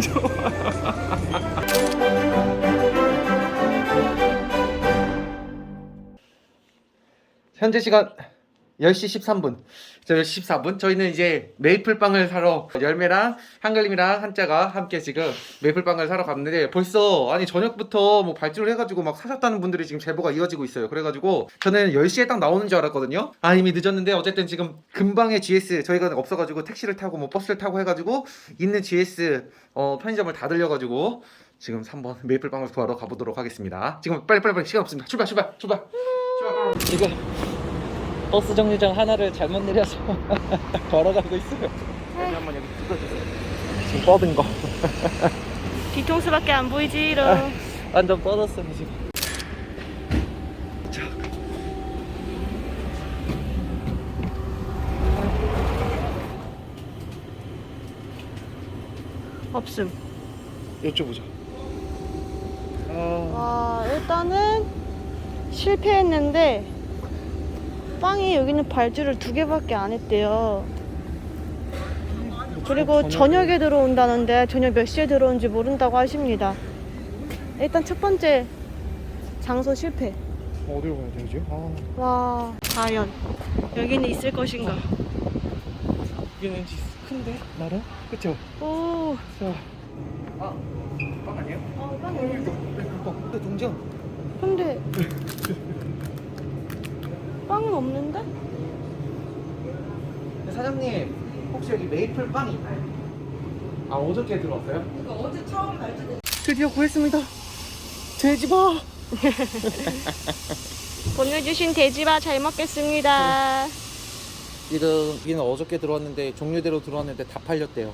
좋아. 현재 시간 10시 13분. 저 10시 14분. 저희는 이제 메이플빵을 사러 열매랑 한글님이랑 한자가 함께 지금 메이플빵을 사러 갔는데 벌써 아니 저녁부터 뭐 발주를 해가지고 막 사셨다는 분들이 지금 제보가 이어지고 있어요. 그래가지고 저는 10시에 딱 나오는 줄 알았거든요. 아 이미 늦었는데 어쨌든 지금 금방에 GS 저희가 없어가지고 택시를 타고 뭐 버스를 타고 해가지고 있는 GS 어, 편의점을 다 들려가지고 지금 3번 메이플빵을 구하러 가보도록 하겠습니다. 지금 빨리 빨리 빨리 시간 없습니다. 출발 출발 출발. 출발. 지금 버스 정류장 하나를 잘못 내려서 걸어가고 있어요. 여기 한번 여기 찍어주세요. 지금 뻗은 거. 뒤통수밖에 안 보이지롱. 완전 뻗었어요 지금. 자. 없음. 여쭤보자. 아, 와 일단은 실패했는데 빵이 여기는 발주를 두 개밖에 안 했대요. 그리고 저녁에 들어온다는데 저녁 몇 시에 들어온지 모른다고 하십니다. 일단 첫 번째 장소 실패. 어디로 가야 되지? 아, 와 과연 여기는 있을 것인가? 여기는 큰데 나름? 그쵸? 오. 자, 아, 빵 아니에요? 어, 빵 어, 이거, 이거, 근데 동전. 근데 빵은 없는데? 네, 사장님, 혹시 여기 메이플 빵이 있나요? 아, 어저께 들어왔어요? 어제 처음 발주된 드디어 구했습니다. 돼지바. 보내주신 돼지바 잘 먹겠습니다. 지금 여기는 어저께 들어왔는데 종류대로 들어왔는데 다 팔렸대요.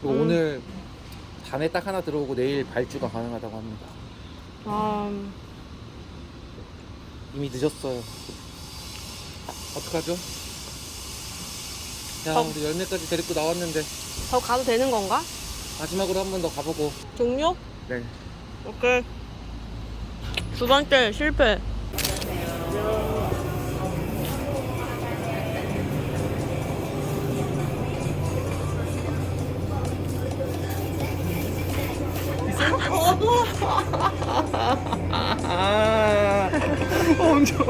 그리고 음. 오늘 단에 딱 하나 들어오고 내일 발주가 가능하다고 합니다. 음, 이미 늦었어요. 어떡하죠? 야, 어. 우리 열매까지 데리고 나왔는데 더 가도 되는 건가? 마지막으로 한 번 더 가보고. 종료? 네. 오케이. 두 번째 실패. 아, 엄청.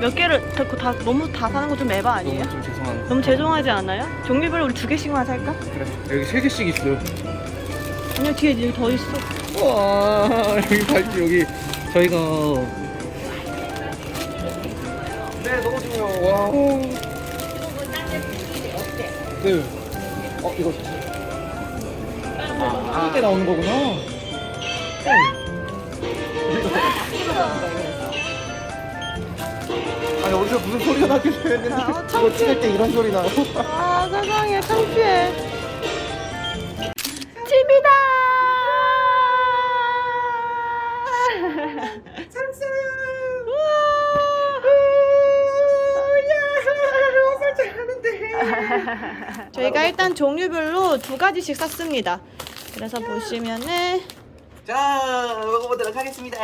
몇 개를 다, 그거 다 너무 다 사는 거 좀 에바 아니에요? 너무 좀 죄송한. 너무 죄송하지 않아요? 종류별로 우리 두 개씩만 살까? 그래. 여기 세 개씩 있어요. 아니요 뒤에 여기 더 있어. 와, 여기 발주 여기 저희가. 네, 너무 좋아요. 와. 네. 어, 이거. 아, 이게 나오는 거구나. 아니 어디서 무슨 소리가 나길래 했는데 아, 이거 창피해. 찍을 때 이런 소리 나요? 아 세상에 창피해. 집이다. 저희가 일단 종류별로 두 가지씩 샀습니다. 그래서 보시면은 자 먹어보도록 하겠습니다.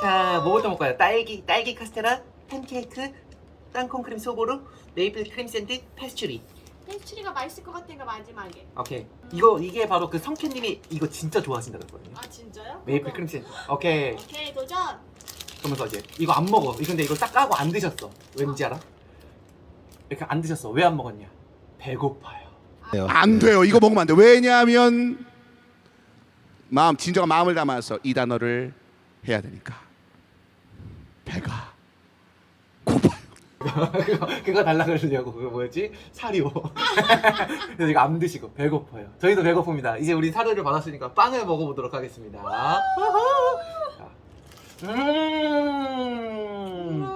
자 뭐부터 먹을까요? 딸기 딸기 카스테라, 팬케이크, 땅콩 크림 소보루, 메이플 크림 샌드, 페스츄리. 페스츄리가 맛있을 것 같으니까 마지막에. 오케이 이거 이게 바로 그 성캔님이 이거 진짜 좋아하신다 그랬거든요. 아 진짜요? 메이플 크림 샌드. 오케이 오케이 도전. 그러면서 이제 이거 안 먹어. 이 근데 이거 딱 까고 안 드셨어. 왠지 알아? 이렇게 안 드셨어. 왜 안 먹었냐? 배고파요. 안 돼요. 이거 먹으면 안 돼. 왜냐하면 마음 진정한 마음을 담아서 이 단어를 해야 되니까. 배가 고파요. 그거 그거 달라 그러려고 그거 뭐였지? 사료. 그래서 이거 안 드시고 배고파요. 저희도 배고픕니다. 이제 우리 사료를 받았으니까 빵을 먹어보도록 하겠습니다. 자. 음.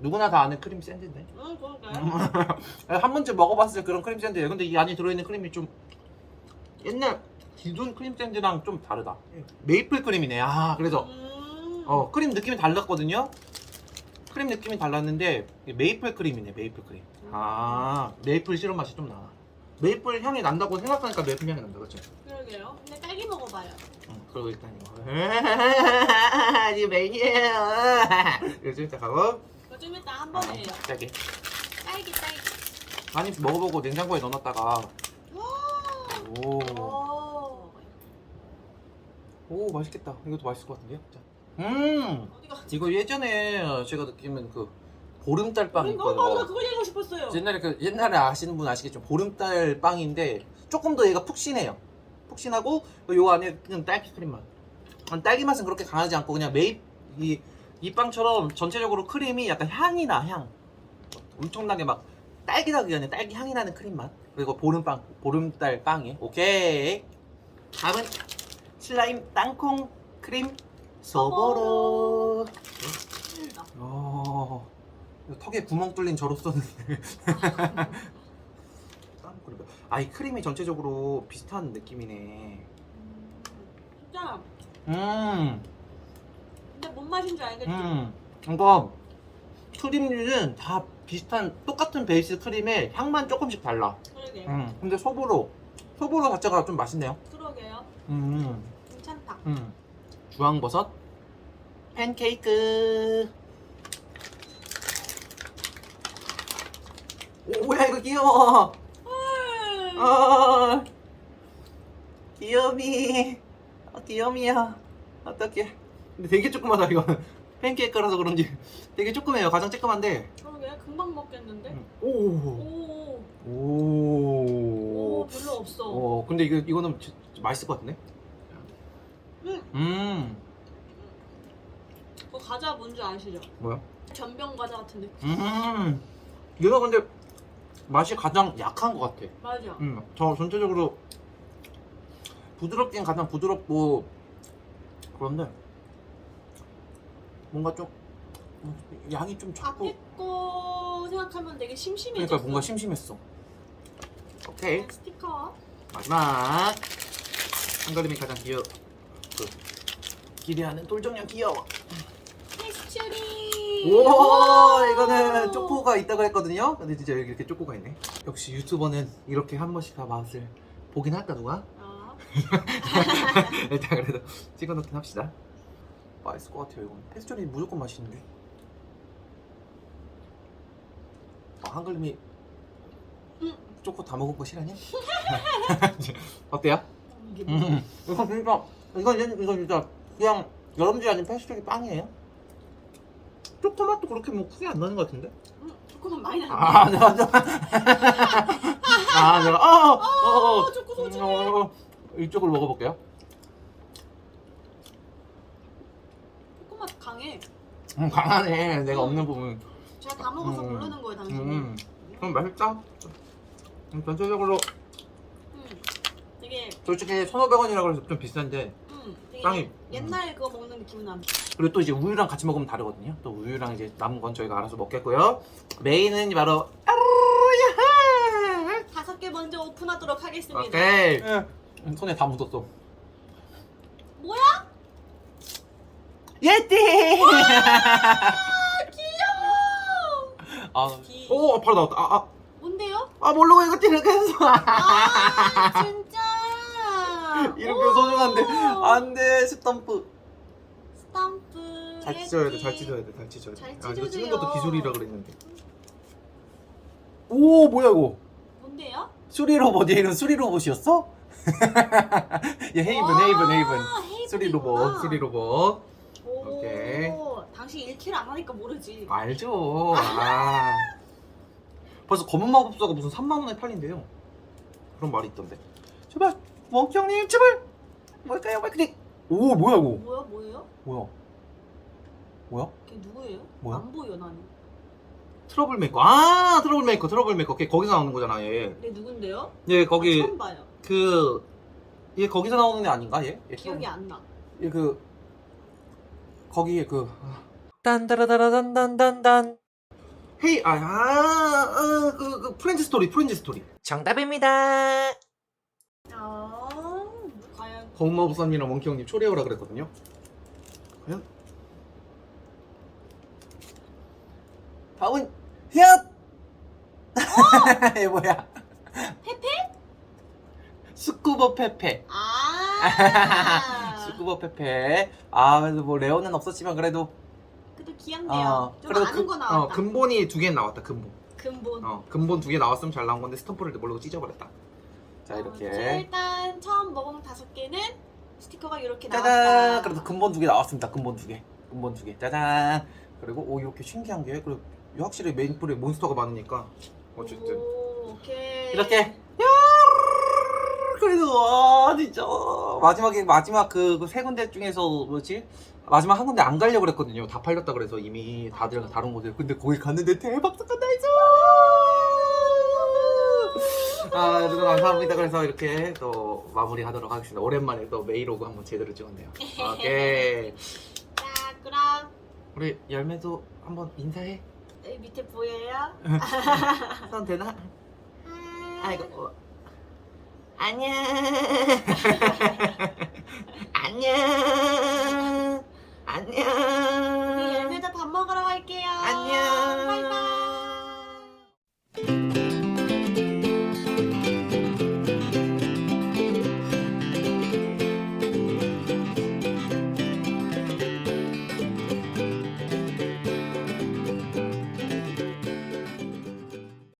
누구나 다 아는 크림 샌드인데. 응 그럴까요? 한 번쯤 먹어봤을 그런 크림 샌드예요. 근데 이 안에 들어있는 크림이 좀 옛날 기존 크림 샌드랑 좀 다르다. 메이플 크림이네. 아 그래서 어 크림 느낌이 달랐거든요. 크림 느낌이 달랐는데 메이플 크림이네 메이플 크림. 아 메이플 시럽 맛이 좀 나. 메이플 향이 난다고 생각하니까 메이플 향이 난다 그렇죠? 그러게요. 근데 딸기 먹어봐요. 응, 그리고 일단 이거 아직 메인이에요. 그래서 일단 가고 좀 이따 한 어, 딸기. 딸기 딸기. 많이 먹어보고 냉장고에 넣어놨다가 오, 오. 오 맛있겠다. 이것도 맛있을 것 같은데요? 자. 음? 이거 예전에 제가 느끼는 그 보름달 빵 그거 있거든요. 그거 얘기하고 싶었어요. 옛날에 그 옛날에 아시는 분 아시겠죠? 보름달 빵인데 조금 더 얘가 푹신해요. 푹신하고 요 안에 그냥 딸기 크림 맛. 아, 딸기 맛은 그렇게 강하지 않고 그냥 메이 이, 이 빵처럼 전체적으로 크림이 약간 향이 나 향. 엄청나게 막 딸기라기 전에 딸기 향이 나는 크림 맛. 그리고 보름빵 보름달 빵이 오케이. 다음은 슬라임 땅콩 크림 소보로. 어. 턱에 구멍 뚫린 저로서는 아이 크림이 전체적으로 비슷한 느낌이네. 진짜. 음, 근데 뭔 맛인지 알겠지? 음. 이거 크림류는 다 비슷한 똑같은 베이스 크림에 향만 조금씩 달라. 그러게. 음. 근데 소보로 소보로 자체가 좀 맛있네요. 그러게요. 음, 괜찮다. 음. 주황버섯 팬케이크. 오 뭐야 이거 귀여워. 아 귀여미 아, 귀여미야 어떡해 근데 되게 조그마다 이거는 팬케이크라서 그런지 되게 조그매요 가장 쬐끔한데 그러게 금방 먹겠는데? 음. 오. 오. 오. 오 별로 없어. 어 근데 이거 이거는 지- 지- 맛있을 것 같은데 음. 음 그 과자 뭔지 아시죠? 뭐야 전병 과자 같은 느낌. 음 얘가 근데 맛이 가장 약한 것 같아 맞아. 음, 저 전체적으로 부드럽긴 가장 부드럽고 그런데 뭔가 좀 음, 양이 좀 적고 앞에 거 생각하면 되게 심심해졌어. 그러니까 뭔가 심심했어. 오케이 그냥 스티커. 마지막 한가림이 가장 귀여 그 기대하는 똘정냥 귀여워. 페스츄리. 오 이거는 초코가 있다고 했거든요. 근데 진짜 여기 이렇게 초코가 있네. 역시 유튜버는 이렇게 한 번씩 다 맛을 보긴 할까 누가? 아, 일단 그래도 찍어놓긴 합시다. 맛있을 것 같아요 이건. 페스츄리 무조건 맛있는데. 아, 한글님이 음. 초코 다 먹은 거 싫어하냐? 어때요? 이게? 음. 이거 진짜 이건 이건 진짜 그냥 여러분들이 아닌 페스츄리 빵이에요. 초코맛도 그렇게 뭐 크게 안 나는 것 같은데? 음, 조금만 많이 나. 아, 내가 아, 내가 어, 어, 어, 어, 초코 소중해. 어, 어, 이쪽을 먹어볼게요. 조금만 강해. 음, 강하네. 내가 없는 부분. 제가 다 먹어서 음. 모르는 거예요, 당신이. 음, 그럼 맛있다. 음, 전체적으로 음. 되게, 솔직히 1,500원이라 그래서 좀 비싼데 음, 빵이- 옛날 그거 먹는 느낌이 나. 그리고 또 이제 우유랑 같이 먹으면 다르거든요. 또 우유랑 이제 남은 건 저희가 알아서 먹겠고요. 메인은 바로. 다섯 개 먼저 오픈하도록 하겠습니다. 오케이. 음, 손에 다 묻었어. 뭐야? 예띠. 귀여워. 아, 기- 오, 바로 나왔다. 아, 아, 뭔데요? 아 모르고 이거 이렇게 했어. 아, 진짜. 이렇게 오. 소중한데 안돼 스탬프. 스탬프. 잘 찢어야 돼. 잘 찢어야 돼, 잘 찢어야 돼. 잘 아, 이거 찢어줘요. 찢는 것도 기술이라 그랬는데. 오, 뭐야 이거? 뭔데요? 수리 로봇 얘는 수리 로봇이었어? 얘 헤이븐, 헤이븐, 헤이븐. 아. 수리 로봇, 수리 로봇. 오, 오케이. 당신 1킬 안 하니까 모르지. 알죠. 아. 벌써 검은 마법사가 무슨 3만 원에 팔린대요. 그런 말이 있던데. 제발, 멍키 형님, 제발. 뭘까요, 뭘까요? 오, 뭐야 이거? 뭐야, 뭐예요? 뭐야? 뭐야? 걔 누구예요? 뭐야? 안 보여 나는. 트러블 메이커. 아, 트러블 메이커, 트러블 메이커. 걔 거기서 나오는 거잖아, 얘. 얘 누군데요? 얘 아, 거기 처음 봐요. 그. 얘 거기서 나오는 애 아닌가? 얘? 얘 기억이 안 나. 얘 그. 거기에 그. 딴따라다라단단단단. 헤이, 아, 아, 아, 그, 그, 프렌즈 스토리, 프렌즈 스토리. 정답입니다. 아, 과연 검마부사님이랑 원키 형님 초래오라 그랬거든요. 과연? 다운 휘엇! 얘 뭐야? 페페? 스쿠버 페페. 아. 스쿠버 페페. 아, 그래도 뭐 레오는 없었지만 그래도 그래도 귀엽네요. 어, 좀 아는 거 나왔다. 어, 근본이 두 개 나왔다. 근본. 근 본. 어 근본 두 개 나왔으면 잘 나온 건데 스탬프를 모르고 찢어버렸다. 자 어, 이렇게. 일단 처음 먹은 다섯 개는 스티커가 이렇게 짜잔. 나왔다. 그래도 근본 두 개 나왔습니다. 근본 두 개. 근본 두 개. 짜잔. 그리고 오 이렇게 신기한 게 그리고 확실히 메인풀에 몬스터가 많으니까 어쨌든 오, 오케이. 이렇게 야 그래도 와 진짜 마지막에 마지막 그 세 군데 중에서 뭐지 마지막 한 군데 안 가려고 그랬거든요 다 팔렸다 그래서 이미 다들 다른 곳에 근데 거기 갔는데 대박 사건 나이스 아 여러분 감사합니다. 그래서 이렇게 또 마무리하도록 하겠습니다. 오랜만에 또 메이로그 한번 제대로 찍었네요. 오케이. 자, 그럼 우리 열매도 한번 인사해. 여기 밑에 보여요? 손 되나? 아이고 어. 안녕. 안녕. 안녕